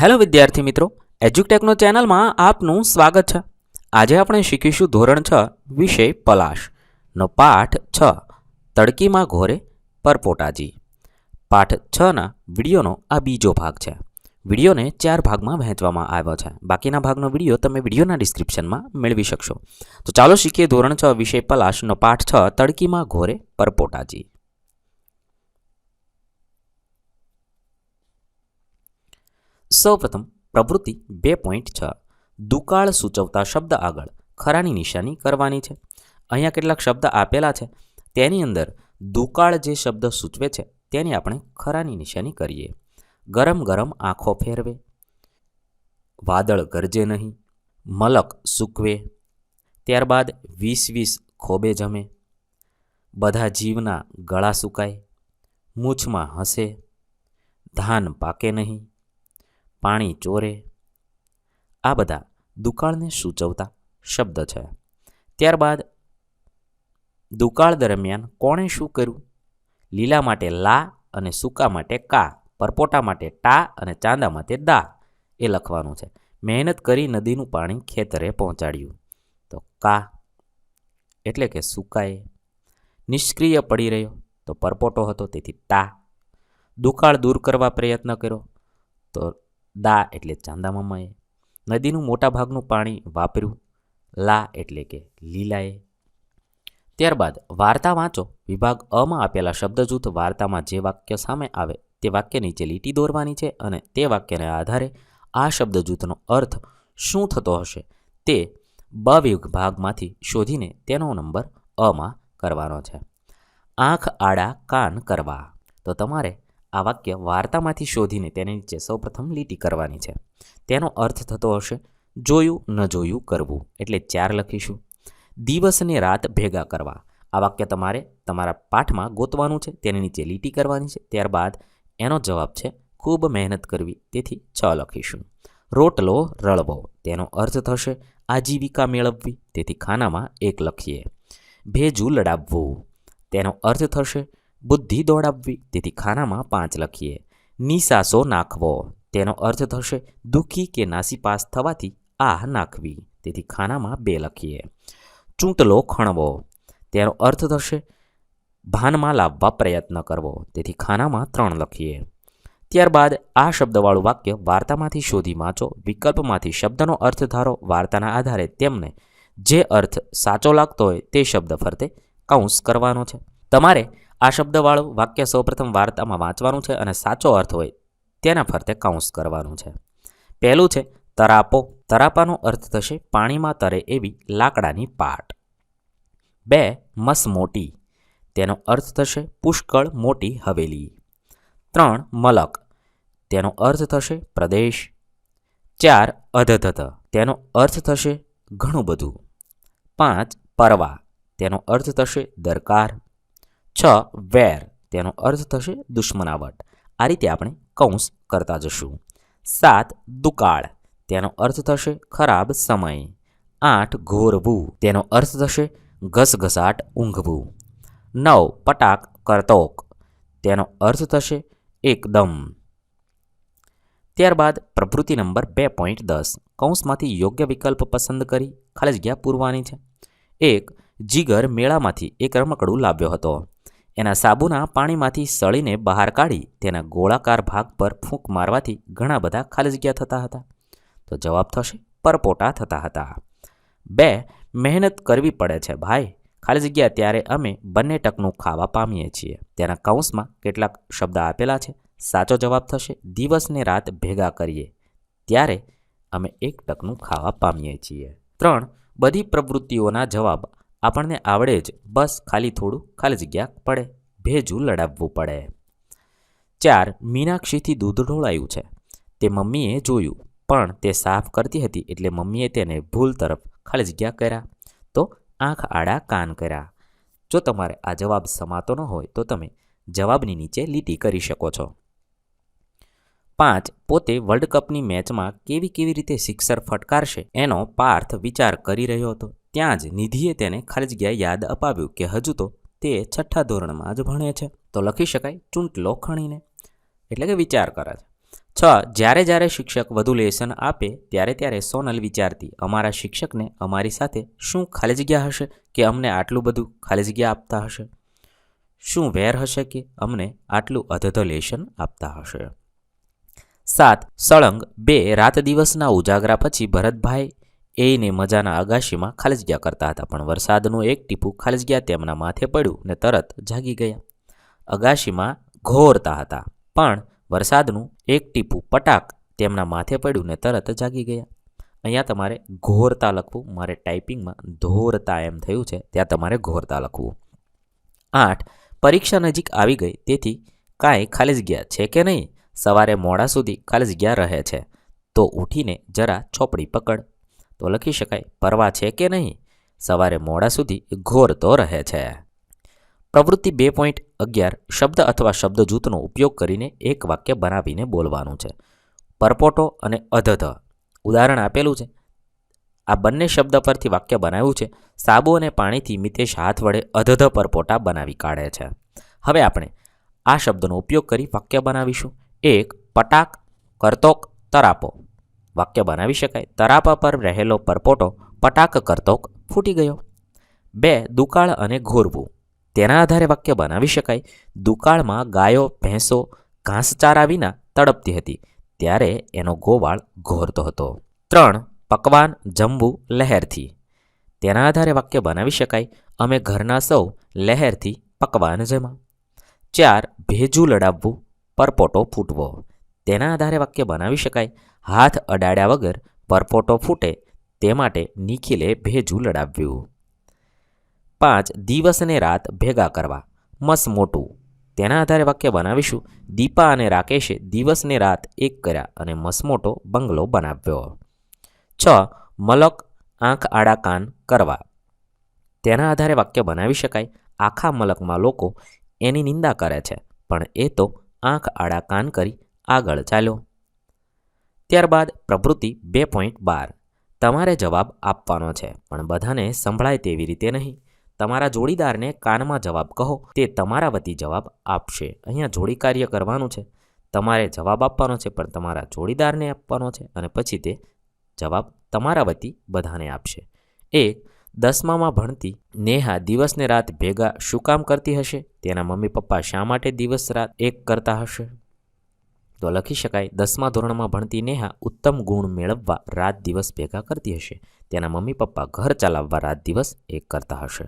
Hello વિદ્યાર્થી મિત્રો એજ્યુટેકનો ચેનલમાં આપનું સ્વાગત છે. આજે આપણે શીખીશું ધોરણ છ, વિષય પલાશનો પાઠ છ, તડકીમાં ઘોરે પરપોટાજી. પાઠ છના વિડીયોનો આ બીજો ભાગ છે. વિડીયોને ચાર ભાગમાં વહેંચવામાં આવ્યો છે. બાકીના ભાગનો વીડિયો તમે વિડીયોના ડિસ્ક્રિપ્શનમાં મેળવી શકશો. તો ચાલો શીખીએ ધોરણ છ, વિષય પલાશનો પાઠ છ, તડકીમાં ઘોરે પરપોટાજી. સૌપ્રથમ પ્રવૃત્તિ બે પોઈન્ટ છ. દુકાળ સૂચવતા શબ્દ આગળ ખરાની નિશાની કરવાની છે. અહીંયા કેટલાક શબ્દ આપેલા છે. તેની અંદર દુકાળ જે શબ્દ સૂચવે છે તેની આપણે ખરાની નિશાની કરીએ. ગરમ ગરમ આંખો ફેરવે. વાદળ ગરજે નહીં. મલક સૂકવે. ત્યારબાદ વીસ વીસ ખોબે જમે. બધા જીવના ગળા સુકાય. મૂછમાં હસે. ધાન પાકે નહીં. પાણી ચોરે. આ બધા દુકાળને સૂચવતા શબ્દ છે. ત્યારબાદ દુકાળ દરમિયાન કોણે શું કર્યું? લીલા માટે લા અને સૂકા માટે કા, પરપોટા માટે ટા અને ચાંદા માટે દા, એ લખવાનું છે. મહેનત કરી નદીનું પાણી ખેતરે પહોંચાડ્યું. તો કા એટલે કે સુકાએ. નિષ્ક્રિય પડી રહ્યો તો પરપોટો હતો, તેથી ટા. દુકાળ દૂર કરવા પ્રયત્ન કર્યો તો દા એટલે ચાંદા મામાએ નદીનું મોટાભાગનું પાણી વાપર્યું. લા એટલે કે લીલાએ. ત્યારબાદ વાર્તા વાંચો. વિભાગ અમાં આપેલા શબ્દજૂથ વાર્તામાં જે વાક્ય સામે આવે તે વાક્ય નીચે લીટી દોરવાની છે અને તે વાક્યને આધારે આ શબ્દજૂથનો અર્થ શું થતો હશે તે બ વિભાગમાંથી શોધીને તેનો નંબર અમાં કરવાનો છે. આંખ આડા કાન કરવા. તો તમારે આ વાક્ય વાર્તામાંથી શોધીને તેની નીચે સૌપ્રથમ લીટી કરવાની છે. તેનો અર્થ થતો હશે, જોયું ન જોયું કરવું. એટલે ચાર લખીશું. દિવસને રાત ભેગા કરવા. આ વાક્ય તમારે તમારા પાઠમાં ગોતવાનું છે, તેની નીચે લીટી કરવાની છે. ત્યારબાદ એનો જવાબ છે, ખૂબ મહેનત કરવી. તેથી છ લખીશું. રોટલો રળવો. તેનો અર્થ થશે, આજીવિકા મેળવવી. તેથી ખાનામાં એક લખીએ. ભેજું લડાવવું. તેનો અર્થ થશે બુદ્ધિ દોડાવવી. તેથી ખાનામાં પાંચ લખીએ. નિસાસો નાખવો. તેનો અર્થ થશે દુઃખી કે નાસીપાસ થવાથી આહ નાખવી. તેથી ખાનામાં બે લખીએ. ચૂંટલો ખણવો. તેનો અર્થ થશે ભાનમાં લાવવા પ્રયત્ન કરવો. તેથી ખાનામાં ત્રણ લખીએ. ત્યારબાદ આ શબ્દવાળું વાક્ય વાર્તામાંથી શોધી વાંચો. વિકલ્પમાંથી શબ્દનો અર્થ ધારો. વાર્તાના આધારે તેમને જે અર્થ સાચો લાગતો હોય તે શબ્દ ફરતે કૌંસ કરવાનો છે. તમારે આ શબ્દવાળું વાક્ય સૌપ્રથમ વાર્તામાં વાંચવાનું છે અને સાચો અર્થ હોય તેના ફરતે કાઉન્સ કરવાનું છે. પહેલું છે, તરાપો. તરાપાનો અર્થ થશે, પાણીમાં તરે એવી લાકડાની પાટ. બે, મસ મોટી. તેનો અર્થ થશે, પુષ્કળ મોટી હવેલી. ત્રણ, મલક. તેનો અર્થ થશે, પ્રદેશ. ચાર, અધધધ. તેનો અર્થ થશે, ઘણું બધું. પાંચ, પરવા. તેનો અર્થ થશે, દરકાર. છ વેર. તેનો અર્થ થશે દુશ્મનાવટ. આ રીતે આપણે કૌંસ કરતા જશું. સાત દુકાળ. તેનો અર્થ થશે ખરાબ સમય. આઠ ઘોરવું. તેનો અર્થ થશે ઘસઘસાટ ઊંઘવું. નવ પટાક કરતોક. તેનો અર્થ થશે એકદમ. ત્યારબાદ પ્રવૃત્તિ નંબર બે પોઈન્ટ દસ. કૌંસમાંથી યોગ્ય વિકલ્પ પસંદ કરી ખાલી જગ્યા પૂરવાની છે. એક, જીગર મેળામાંથી એક રમકડું લાવ્યો હતો. એના સાબુના પાણીમાંથી સળીને બહાર કાઢી તેના ગોળાકાર ભાગ પર ફૂંક મારવાથી ઘણા બધા ખાલી જગ્યા થતા હતા. તો જવાબ થશે, પરપોટા થતા હતા. બે, મહેનત કરવી પડે છે ભાઈ. ખાલી જગ્યા ત્યારે અમે બંને ટકનું ખાવા પામીએ છીએ. તેના કૌંસમાં કેટલાક શબ્દ આપેલા છે. સાચો જવાબ થશે, દિવસને રાત ભેગા કરીએ. ત્યારે અમે એક ટકનું ખાવા પામીએ છીએ. ત્રણ, બધી પ્રવૃત્તિઓના જવાબ આપણને આવડે જ. બસ ખાલી થોડું ખાલી જગ્યા પડે. ભેજું લડાવવું પડે. ચાર, મીનાક્ષીથી દૂધ ઢોળાયું છે. તે મમ્મીએ જોયું, પણ તે સાફ કરતી હતી એટલે મમ્મીએ તેને ભૂલ તરફ ખાલી જગ્યા કર્યા. તો આંખ આડા કાન કર્યા. જો તમારે આ જવાબ સમાતો ન હોય, તો તમે જવાબની નીચે લીટી કરી શકો છો. પાંચ, પોતે વર્લ્ડ કપની મેચમાં કેવી કેવી રીતે સિક્સર ફટકારશે એનો પાર્થ વિચાર કરી રહ્યો હતો. ત્યાં જ નિધિએ તેને ખાલી યાદ અપાવ્યું કે હજુ તો તે છઠ્ઠા ધોરણમાં જ ભણે છે. તો લખી શકાય ચૂંટલો ખણીને એટલે કે વિચાર કરે છે છ, જ્યારે જ્યારે શિક્ષક વધુ લેસન આપે, ત્યારે ત્યારે સોનલ વિચારતી, અમારા શિક્ષકને અમારી સાથે શું ખાલી જગ્યા હશે કે અમને આટલું બધું ખાલી જગ્યા આપતા હશે? શું વેર હશે કે અમને આટલું અધધ લેશન આપતા હશે? સાત, સળંગ બે રાત દિવસના ઉજાગરા પછી ભરતભાઈ એને મજાના અગાશીમાં ખાલી જગ્યા કરતા હતા, પણ વરસાદનું એક ટીપું ખાલી જગ્યા તેમના માથે પડ્યું ને તરત જાગી ગયા. અગાશીમાં ઘોરતા હતા, પણ વરસાદનું એક ટીપું પટાક તેમના માથે પડ્યું ને તરત જાગી ગયા. અહીંયા તમારે ઘોરતા લખવું, મારે ટાઈપિંગમાં ધોરતા એમ થયું છે, ત્યાં તમારે ઘોરતા લખવું. આઠ, પરીક્ષા નજીક આવી ગઈ, તેથી કાંઈ ખાલી જગ્યા છે કે નહીં? સવારે મોડા સુધી ખાલી જગ્યા રહે છે, તો ઉઠીને જરા ચોપડી પકડ. તો લખી શકાય, પરવા છે કે નહીં? સવારે મોડા સુધી ઘોરતો રહે છે. પ્રવૃત્તિ બે પોઈન્ટ અગિયાર, શબ્દ અથવા શબ્દ જૂથનો ઉપયોગ કરીને એક વાક્ય બનાવીને બોલવાનું છે. પરપોટો અને અધધ. ઉદાહરણ આપેલું છે. આ બંને શબ્દ પરથી વાક્ય બનાવ્યું છે. સાબુ અને પાણીથી મિતેશ હાથ વડે અધધ પરપોટા બનાવી કાઢે છે. હવે આપણે આ શબ્દનો ઉપયોગ કરી વાક્ય બનાવીશું. એક, પટાક, કરતોક, તરાપો. વાક્ય બનાવી શકાય. તરાપા પર રહેલો પરપોટો પટાક કરતો ફૂટી ગયો. બે, દુકાળ અને ઘોરવું. તેના આધારે વાક્ય બનાવી શકાય. દુકાળમાં ગાયો, ભેંસો ઘાસચારા વિના તડપતી હતી. ત્યારે એનો ગોવાળ ઘોરતો હતો. ત્રણ, પકવાન જમવું લહેરથી. તેના આધારે વાક્ય બનાવી શકાય. અમે ઘરના સૌ લહેરથી પકવાન જમા. ચાર, ભેજું લડાવવું, પરપોટો ફૂટવો. તેના આધારે વાક્ય બનાવી શકાય. હાથ અડાડ્યા વગર પરપોટો ફૂટે તે માટે નિખિલે ભેજું લડાવ્યું. પાંચ, દિવસ અને રાત ભેગા કરવા. મસ મોટું. તેના આધારે વાક્ય બનાવીશું. દીપા અને રાકેશે દિવસને રાત એક કર્યા અને મસમોટો બંગલો બનાવ્યો. છ, મલક, આંખ આડા કાન કરવા. તેના આધારે વાક્ય બનાવી શકાય. આખા મલકમાં લોકો એની નિંદા કરે છે, પણ એ તો આંખ આડા કાન કરી આગળ ચાલ્યો ત્યારબાદ પ્રવૃત્તિ બે પોઈન્ટ બાર. તમારે જવાબ આપવાનો છે, પણ બધાને સંભળાય તેવી રીતે નહીં. તમારા જોડીદારને કાનમાં જવાબ કહો, તે તમારા વતી જવાબ આપશે. અહીંયા જોડી કાર્ય કરવાનું છે. તમારે જવાબ આપવાનો છે, પણ તમારા જોડીદારને આપવાનો છે, અને પછી તે જવાબ તમારા વતી બધાને આપશે. એક, દસમામાં ભણતી નેહા દિવસને રાત ભેગા શું કામ કરતી હશે? તેના મમ્મી પપ્પા શા માટે દિવસ રાત એક કરતા હશે? તો લખી શકાય, દસમા ધોરણમાં ભણતી નેહા ઉત્તમ ગુણ મેળવવા રાત દિવસ ભેગા કરતી હશે. તેના મમ્મી પપ્પા ઘર ચલાવવા રાત દિવસ એક કરતા હશે.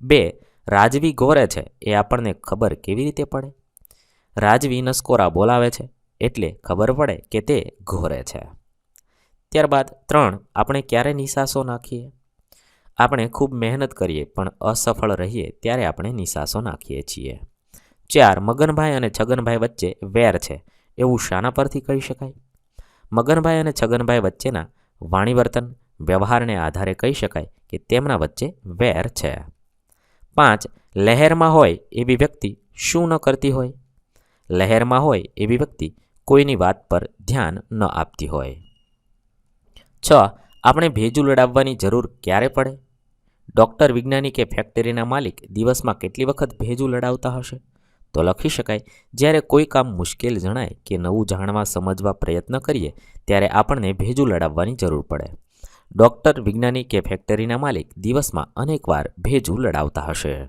બે, રાજવી ઘોરે છે, એ આપણને ખબર કેવી રીતે પડે? રાજવી નસકોરા બોલાવે છે, એટલે ખબર પડે કે તે ઘોરે છે. ત્યારબાદ ત્રણ, આપણે ક્યારે નિશાસો નાખીએ? આપણે ખૂબ મહેનત કરીએ, પણ અસફળ રહીએ ત્યારે આપણે નિશાસો નાખીએ છીએ. ચાર, મગનભાઈ અને છગનભાઈ વચ્ચે વેર છે એવું શાના પરથી કહી શકાય? મગનભાઈ અને છગનભાઈ વચ્ચેના વાણીવર્તન વ્યવહારને આધારે કહી શકાય કે તેમના વચ્ચે વેર છે. પાંચ, લહેરમાં હોય એવી વ્યક્તિ શું ન કરતી હોય? લહેરમાં હોય એવી વ્યક્તિ કોઈની વાત પર ધ્યાન ન આપતી હોય. છ, આપણે ભેજું લડાવવાની જરૂર ક્યારે પડે? ડૉક્ટર વિજ્ઞાની કે ફેક્ટરીના માલિક દિવસમાં કેટલી વખત ભેજું લડાવતા હશે? તો લખી શકાય, જ્યારે કોઈ કામ મુશ્કેલ જણાય કે નવું જાણવા સમજવા પ્રયત્ન કરીએ, ત્યારે આપણને ભેજું લડાવવાની જરૂર પડે. ડૉક્ટર વિજ્ઞાની કે ફેક્ટરીના માલિક દિવસમાં અનેકવાર ભેજું લડાવતા હશે.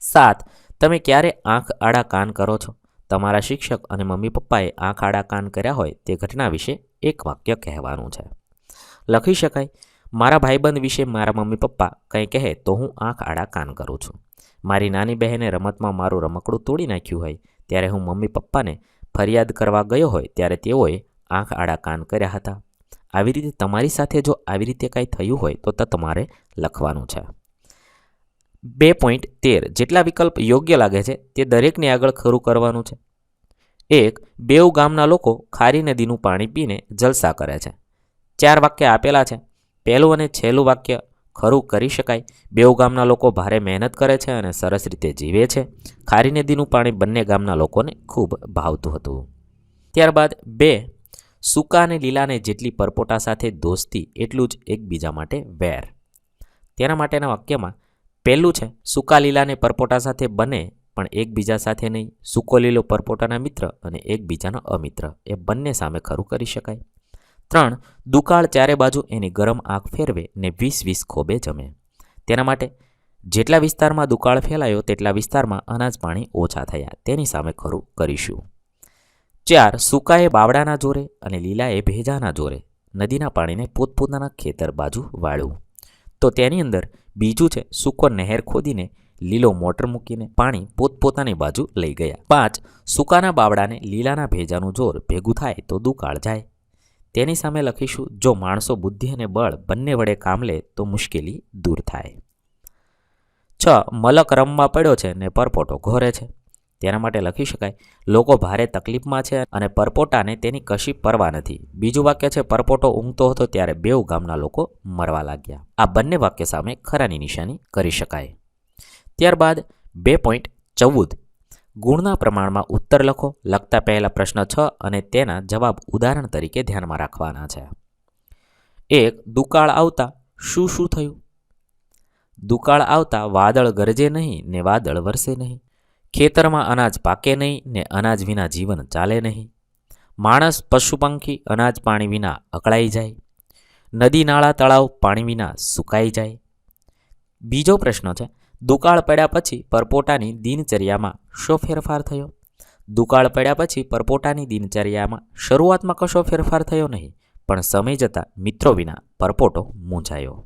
સાત, તમે ક્યારે આંખ આડા કાન કરો છો? તમારા શિક્ષક અને મમ્મી પપ્પાએ આંખ આડા કાન કર્યા હોય તે ઘટના વિશે એક વાક્ય કહેવાનું છે. લખી શકાય, મારા ભાઈબંધ વિશે મારા મમ્મી પપ્પા કંઈ કહે તો હું આંખ આડા કાન કરું છું. મારી નાની બહેને રમતમાં મારું રમકડું તોડી નાખ્યું હોય, ત્યારે હું મમ્મી પપ્પાને ફરિયાદ કરવા ગયો હોય, ત્યારે તેઓએ આંખ આડા કાન કર્યા હતા. આવી રીતે તમારી સાથે જો આવી રીતે કાંઈ થયું હોય, તો તમારે લખવાનું છે. બે પોઈન્ટ તેર. જેટલા વિકલ્પ યોગ્ય લાગે છે, તે દરેકને આગળ ખરું કરવાનું છે. એક, બેઉ ગામના લોકો ખારી નદીનું પાણી પીને જલસા કરે છે. ચાર વાક્ય આપેલા છે. પહેલું અને છેલ્લું વાક્ય ખરું કરી શકાય. બેઉ ગામના લોકો ભારે મહેનત કરે છે અને સરસ રીતે જીવે છે. ખારી નદીનું પાણી બંને ગામના લોકોને ખૂબ ભાવતું હતું. ત્યારબાદ બે, સૂકા અને લીલાને જેટલી પરપોટા સાથે દોસ્તી એટલું જ એકબીજા માટે વેર. તેના માટેના વાક્યમાં, પહેલું છે, સૂકા લીલાને પરપોટા સાથે બને, પણ એકબીજા સાથે નહીં. સૂકો લીલો પરપોટાના મિત્ર અને એકબીજાનો અમિત્ર. એ બંને સામે ખરું કરી શકાય. ત્રણ, દુકાળ ચારે બાજુ એની ગરમ આંખ ફેરવે ને વીસ વીસ ખોબે જમે. તેના માટે જેટલા વિસ્તારમાં દુકાળ ફેલાયો તેટલા વિસ્તારમાં અનાજ પાણી ઓછા થયા. તેની સામે ખરું કરીશું. ચાર, સૂકાએ બાવડાના જોરે અને લીલાએ ભેજાના જોરે નદીના પાણીને પોતપોતાના ખેતર બાજુ વાળવું તો તેની અંદર બીજું છે, સૂકો નહેર ખોદીને લીલો મોટર મૂકીને પાણી પોતપોતાની બાજુ લઈ ગયા. પાંચ, સૂકાના બાવડાને લીલાના ભેજાનું જોર ભેગું થાય તો દુકાળ જાય. તેની સામે લખીશું, જો માણસો બુદ્ધિ અને બળ બંને વડે કામ લે, તો મુશ્કેલી દૂર થાય. છ, મલક રમવા પડ્યો છે ને પરપોટો ઘોરે છે. તેના માટે લખી શકાય, લોકો ભારે તકલીફમાં છે અને પરપોટાને તેની કશી પરવા નથી. બીજું વાક્ય છે, પરપોટો ઊંઘતો હતો ત્યારે બેઉ ગામના લોકો મરવા લાગ્યા. આ બંને વાક્ય સામે ખરાની નિશાની કરી શકાય. ત્યારબાદ બે પોઈન્ટ ચૌદ ગુણના પ્રમાણમાં ઉત્તર લખો, લખતા પહેલા પ્રશ્ન છ અને તેના જવાબ ઉદાહરણ તરીકે ધ્યાનમાં રાખવાના છે. એક, દુકાળ આવતા શું શું થયું? દુકાળ આવતા વાદળ ગરજે નહીં ને વાદળ વરસે નહીં. ખેતરમાં અનાજ પાકે નહીં ને અનાજ વિના જીવન ચાલે નહીં. માણસ પશુ પંખી અનાજ પાણી વિના અકળાઈ જાય. નદી, નાળા, તળાવ પાણી વિના સુકાઈ જાય. બીજો પ્રશ્ન છે દુકાળ પડ્યા પછી પરપોટાની દિનચર્યામાં શો ફેરફાર થયો? દુકાળ પડ્યા પછી પરપોટાની દિનચર્યામાં શરૂઆતમાં કશો ફેરફાર થયો નહીં, પણ સમય જતાં મિત્રો વિના પરપોટો મૂંઝાયો.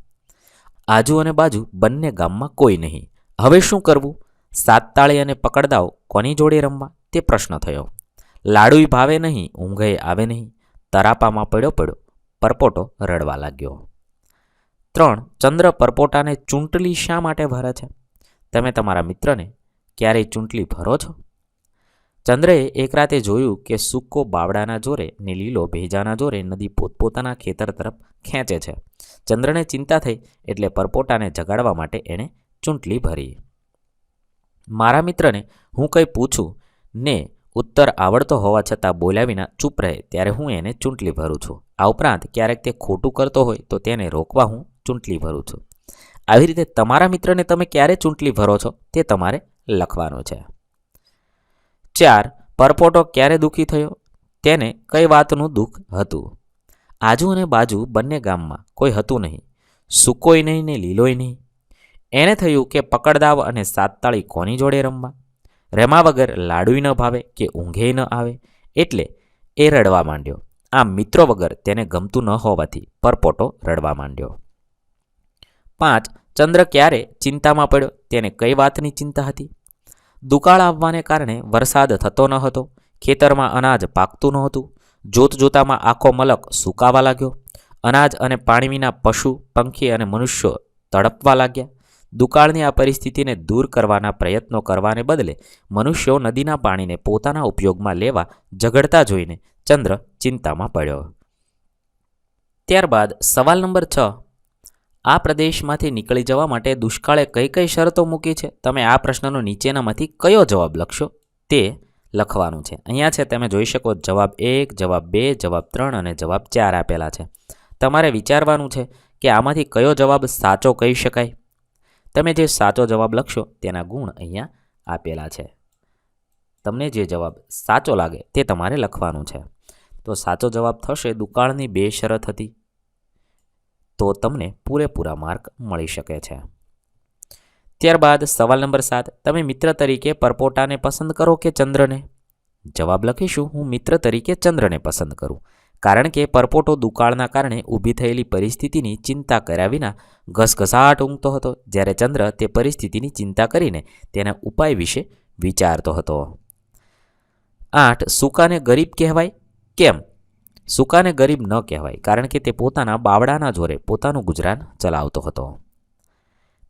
આજુ અને બાજુ બંને ગામમાં કોઈ નહીં. હવે શું કરવું? સાત તાળી અને પકડદાવ કોની જોડે રમવા? તે પ્રશ્ન થયો. લાડુય ભાવે નહીં ઊંઘે આવે નહીં. તરાપામાં પડ્યો પડ્યો પરપોટો રડવા લાગ્યો. ત્રણ, ચંદ્ર પરપોટાને ચૂંટલી શા માટે ભરે છે? તમે તમારા મિત્રને ક્યારેય ચૂંટલી ભરો છો? ચંદ્રએ એક રાતે જોયું કે સૂકો બાવડાના જોરે ને લીલો ભેજાના જોરે નદી પોતપોતાના ખેતર તરફ ખેંચે છે. ચંદ્રને ચિંતા થઈ એટલે પરપોટાને જગાડવા માટે એણે ચૂંટલી ભરી. મારા મિત્રને હું કંઈ પૂછું ને ઉત્તર આવડતો હોવા છતાં બોલ્યા વિના ચૂપ રહે ત્યારે હું એને ચૂંટલી ભરું છું. આ ઉપરાંત ક્યારેક તે ખોટું કરતો હોય તો તેને રોકવા હું ચૂંટલી ભરું છું. આવી રીતે તમારા મિત્રને તમે ક્યારે ચૂંટલી ભરો છો તે તમારે લખવાનું છે. ચાર, પરપોટો ક્યારે દુઃખી થયો? તેને કઈ વાતનું દુઃખ હતું? આજુ અને બાજુ બંને ગામમાં કોઈ હતું નહીં. સૂકોય નહીં ને લીલોય નહીં. એને થયું કે પકડદાવ અને સાતતાળી કોની જોડે રમવા? રમા વગર લાડુય ન ભાવે કે ઊંઘે ન આવે? એટલે એ રડવા માંડ્યો. આમ મિત્રો વગર તેને ગમતું ન હોવાથી પરપોટો રડવા માંડ્યો. પાંચ, ચંદ્ર ક્યારે ચિંતામાં પડ્યો તેને કઈ વાતની ચિંતા હતી? દુકાળ આવવાને કારણે વરસાદ થતો ન હતો, ખેતરમાં અનાજ પાકતું નહોતું જોત જોતામાં આખો મલક સુકાવા લાગ્યો, અનાજ અને પાણી વિના પશુ, પંખી અને મનુષ્યો તડપવા લાગ્યા. દુકાળની આ પરિસ્થિતિને દૂર કરવાના પ્રયત્નો કરવાને બદલે મનુષ્યો નદીના પાણીને પોતાના ઉપયોગમાં લેવા ઝઘડતા જોઈને ચંદ્ર ચિંતામાં પડ્યો. ત્યારબાદ સવાલ નંબર છ. આ પ્રદેશમાંથી નીકળી જવા માટે દુષ્કાળે કઈ કઈ શરતો મૂકી છે? તમે આ પ્રશ્નનો નીચેનામાંથી કયો જવાબ લખશો? તે લખવાનું છે. અહીંયા છે, તમે જોઈ શકો, જવાબ એક, જવાબ બે, જવાબ ત્રણ અને જવાબ ચાર આપેલા છે. તમારે વિચારવાનું છે કે આમાંથી કયો જવાબ સાચો કહી શકાય? તમે જે સાચો જવાબ લખશો, તેના ગુણ અહીંયા આપેલા છે. તમને જે જવાબ સાચો લાગે, તે તમારે લખવાનું છે. તો સાચો જવાબ થશે દુકાળની બે શરત હતી. તો તમને પૂરેપૂરા માર્ક મળી શકે છે. ત્યારબાદ સવાલ નંબર સાત, તમે મિત્ર તરીકે પરપોટાને પસંદ કરો કે ચંદ્રને? જવાબ લખીશું, હું મિત્ર તરીકે ચંદ્રને પસંદ કરું. કારણ કે પરપોટો દુકાળના કારણે ઊભી થયેલી પરિસ્થિતિની ચિંતા કર્યા વિના ઘસઘસાટ ઊંઘતો હતો. જ્યારે ચંદ્ર તે પરિસ્થિતિની ચિંતા કરીને તેના ઉપાય વિશે વિચારતો હતો. આઠ, સુકાને ગરીબ કહેવાય? કેમ? સુકાને ગરીબ ન કહેવાય, કારણ કે તે પોતાના બાવડાના જોરે પોતાનું ગુજરાન ચલાવતો હતો.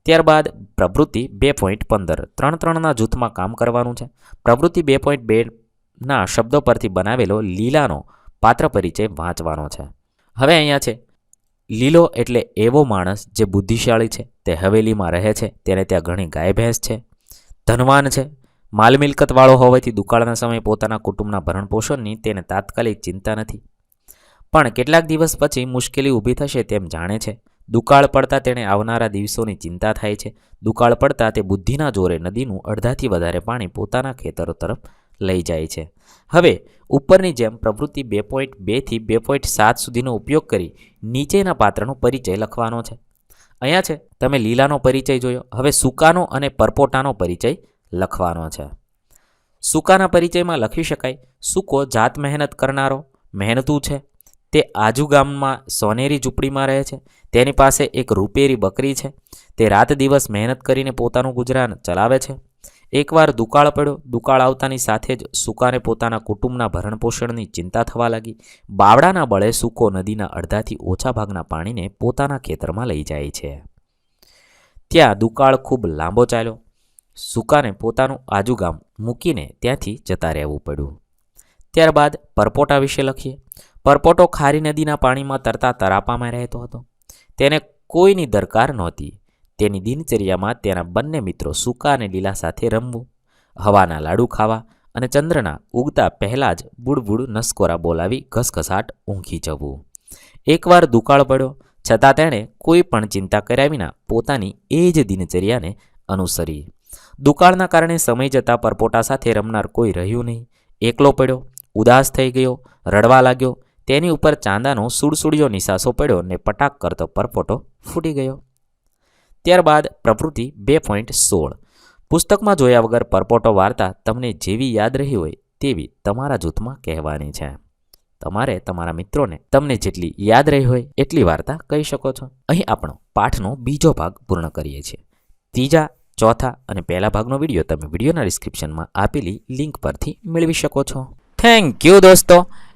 ત્યારબાદ પ્રવૃત્તિ બે પોઈન્ટ પંદર, ત્રણ ત્રણના જૂથમાં કામ કરવાનું છે. પ્રવૃત્તિ બે પોઈન્ટ બેના શબ્દો પરથી બનાવેલો લીલાનો પાત્ર પરિચય વાંચવાનો છે. હવે અહીંયા છે. લીલો એટલે એવો માણસ જે બુદ્ધિશાળી છે, તે હવેલીમાં રહે છે, તેને ત્યાં ઘણી ગાય ભેંસ છે. ધનવાન છે. માલ મિલકતવાળો હોવાથી દુકાળના સમયે પોતાના કુટુંબના ભરણપોષણની તેને તાત્કાલિક ચિંતા નથી. પણ કેટલાક દિવસ પછી મુશ્કેલી ઊભી થશે તેમ જાણે છે. દુકાળ પડતા તેણે આવનારા દિવસોની ચિંતા થાય છે. દુકાળ પડતા તે બુદ્ધિના જોરે નદીનું અડધાથી વધારે પાણી પોતાના ખેતરો તરફ લઈ જાય છે. હવે, ઉપરની જેમ પ્રવૃત્તિ બે પોઈન્ટ બેથી બે પોઈન્ટ સાત સુધીનો ઉપયોગ કરી નીચેના પાત્રનો પરિચય લખવાનો છે. અહીંયા છે, તમે લીલાનો પરિચય જોયો. હવે સૂકાનો અને પરપોટાનો પરિચય લખવાનો છે. સૂકાના પરિચયમાં લખી શકાય, સૂકો જાત મહેનત કરનારો, મહેનતું છે. તે આજુ ગામમાં સોનેરી ઝૂંપડીમાં રહે છે. તેની પાસે એક રૂપેરી બકરી છે. તે રાત દિવસ મહેનત કરીને પોતાનું ગુજરાન ચલાવે છે. એકવાર દુકાળ પડ્યો. દુકાળ આવતાની સાથે જ સુકાને પોતાના કુટુંબના ભરણપોષણની ચિંતા થવા લાગી. બાવડાના બળે સૂકો નદીના અડધાથી ઓછા ભાગના પાણીને પોતાના ખેતરમાં લઈ જાય છે. ત્યાં દુકાળ ખૂબ લાંબો ચાલ્યો. સુકાને પોતાનું આજુ ગામ મૂકીને ત્યાંથી જતા રહેવું પડ્યું. ત્યારબાદ પરપોટા વિશે લખીએ. પરપોટો ખારી નદીના પાણીમાં તરતા તરાપામાં રહેતો હતો. તેને કોઈની દરકાર નહોતી. તેની દિનચર્યામાં તેના બંને મિત્રો સૂકા અને લીલા સાથે રમવું, હવાના લાડુ ખાવા અને ચંદ્રના ઉગતા પહેલાં જ બુડબુડ નસકોરા બોલાવી ઘસઘસાટ ઊંઘી જવું. એકવાર દુકાળ પડ્યો, છતાં તેણે કોઈ પણ ચિંતા કર્યા વિના પોતાની એ જ દિનચર્યાને અનુસરી. દુકાળના કારણે સમય જતાં પરપોટા સાથે રમનાર કોઈ રહ્યું નહીં. એકલો પડ્યો, ઉદાસ થઈ ગયો, રડવા લાગ્યો તેની ઉપર ચાંદાનો સુડસુડિયો નિશાસો પડ્યો ને પટાક કરતો પરપોટો ફૂટી ગયો. ત્યારબાદ પ્રવૃત્તિ બે પોઈન્ટ સોળ. પુસ્તકમાં જોયા વગર પરપોટો વાર્તા તમને જેવી યાદ રહી હોય તેવી તમારા જૂથમાં કહેવાની છે. તમારે તમારા મિત્રોને તમને જેટલી યાદ રહી હોય એટલી વાર્તા કહી શકો છો. અહીં આપણો પાઠનો બીજો ભાગ પૂર્ણ કરીએ છીએ. ત્રીજા, ચોથા અને પહેલા ભાગનો વીડિયો તમે વિડીયોના ડિસ્ક્રિપ્શનમાં આપેલી લિંક પરથી મેળવી શકો છો. થેન્ક યુ દોસ્તો.